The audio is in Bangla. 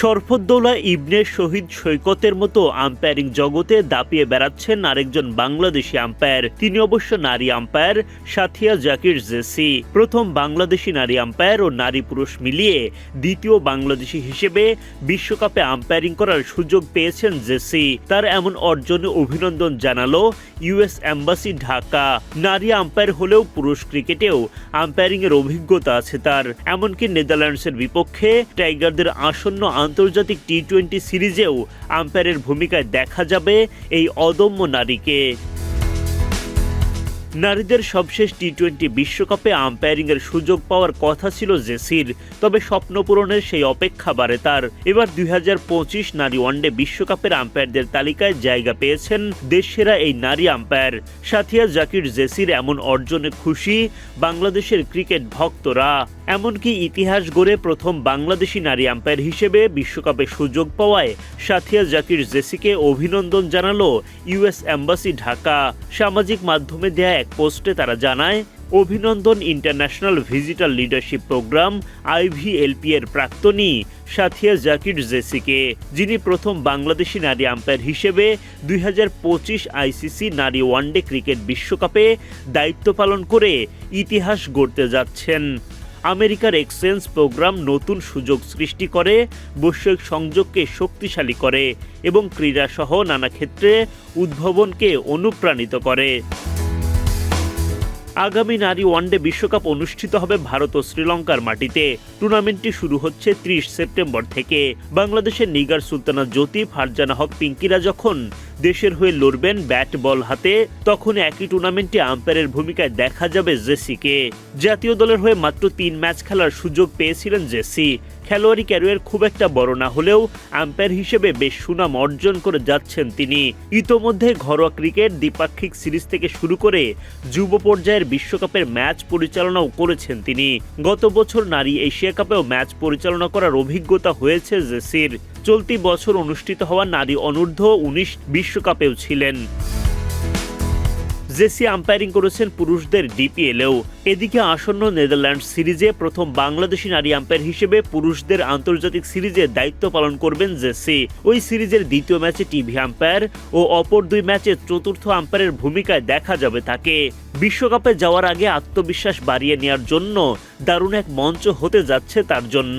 শরফদ্দৌলা ইবনে শহীদ সৈকতের মতো আম্পায়ারিং জগতে দাপিয়ে বেড়াচ্ছেন আরেকজন বাংলাদেশি আম্পায়ার। তিনি অবশ্য নারী আম্পায়ার, সাথিয়া জাকির জেসি। প্রথম বাংলাদেশি নারী আম্পায়ার ও নারী পুরুষ মিলিয়ে দ্বিতীয় বাংলাদেশি হিসেবে বিশ্বকাপে আম্পায়ারিং করার সুযোগ পেয়েছেন জেসি। তার এমন অর্জনে অভিনন্দন জানালো ইউএস অ্যাম্বাসি ঢাকা। নারী আম্পায়ার হলেও পুরুষ ক্রিকেটেও আম্পায়ারিং এর অভিজ্ঞতা আছে তার। এমনকি নেদারল্যান্ডসের বিপক্ষে টাইগারদের আসন্ন আন্তর্জাতিক টি টোয়েন্টি সিরিজেও আম্পায়ারের ভূমিকায় দেখা যাবে এই অদম্য নারীকে। নারীদের সবশেষ টি টোয়েন্টি বিশ্বকাপে আম্পায়ারিংয়ের সুযোগ পাওয়ার কথা ছিল জেসির, তবে স্বপ্ন পূরণের সেই অপেক্ষা বাড়ে তার। এবার দুই হাজার পঁচিশ নারী ওয়ানডে বিশ্বকাপের আম্পায়ারদের তালিকায় জায়গা পেয়েছেন দেশসেরা এই নারী আম্পায়ার সাথিয়া জাকির জেসির এমন অর্জনে খুশি বাংলাদেশের ক্রিকেট ভক্তরা। এমনকি ইতিহাস গড়ে প্রথম বাংলাদেশি নারী আম্পায়ার হিসেবে বিশ্বকাপে সুযোগ পাওয়ায় সাথিয়া জাকির জেসিকে অভিনন্দন জানালো ইউএস অ্যাম্বাসি ঢাকা। সামাজিক মাধ্যমে দেয়া এক পোস্টে তারা জানায়, অভিনন্দন international visitor leadership program IVLP এর প্রাক্তনী সাথিয়া জাকির জেসিকে, যিনি প্রথম বাংলাদেশি নারী আম্পায়ার হিসেবে দুই হাজার পঁচিশ আইসিসি নারী ওয়ানডে ক্রিকেট বিশ্বকাপে দায়িত্ব পালন করে ইতিহাস গড়তে যাচ্ছেন। আমেরিকার এক্সচেঞ্জ প্রোগ্রাম নতুন সুযোগ সৃষ্টি করে, বৈশ্বিক সংযোগকে শক্তিশালী করে এবং ক্রীড়াসহ নানা ক্ষেত্রে উদ্ভাবনকে অনুপ্রাণিত করে। আগামী নারী ওয়ানডে বিশ্বকাপ অনুষ্ঠিত হবে ভারত ও শ্রীলঙ্কার মাটিতে। টুর্নামেন্টটি শুরু হচ্ছে ত্রিশ সেপ্টেম্বর থেকে। বাংলাদেশের নিগার সুলতানা জ্যোতি ফারজানা হক, পিঙ্কিরা যখন দেশের হয়ে লড়বেন ব্যাট বল হাতে, তখন একই টুর্নামেন্টে আম্পায়ারের ভূমিকায় দেখা যাবে জেসিকে। জাতীয় দলের হয়ে মাত্র তিন ম্যাচ খেলার সুযোগ পেয়েছিলেন জেসি। খেলোয়াড়ি ক্যারিয়ার খুব একটা বড় না হলেও আম্পায়ার হিসেবে বেশ সুনাম অর্জন করে যাচ্ছেন তিনি। ইতোমধ্যে ঘরোয়া ক্রিকেট, দ্বিপাক্ষিক সিরিজ থেকে শুরু করে যুব পর্যায়ের বিশ্বকাপের ম্যাচ পরিচালনাও করেছেন তিনি। গত বছর নারী এশিয়া কাপেও ম্যাচ পরিচালনা করার অভিজ্ঞতা হয়েছে জেসির। চলতি বছর অনুষ্ঠিত হওয়া নারী অনূর্ধ্ব উনিশ বিশ্বকাপেও ছিলেন। জেসি আম্পায়ারিং করেছেন পুরুষদের ডিপিএলেও। এদিকে আসন্ন নেদারল্যান্ড সিরিজে প্রথম বাংলাদেশি নারী আম্পায়ার হিসেবে পুরুষদের আন্তর্জাতিক সিরিজে দায়িত্ব পালন করবেন জেসি। ওই সিরিজের দ্বিতীয় ম্যাচে টিভি আম্পায়ার ও অপর দুই ম্যাচে চতুর্থ আম্পায়ারের ভূমিকায় দেখা যাবে তাকে। বিশ্বকাপে যাওয়ার আগে আত্মবিশ্বাস বাড়িয়ে নেওয়ার জন্য দারুণ এক মঞ্চ হতে যাচ্ছে তার জন্য।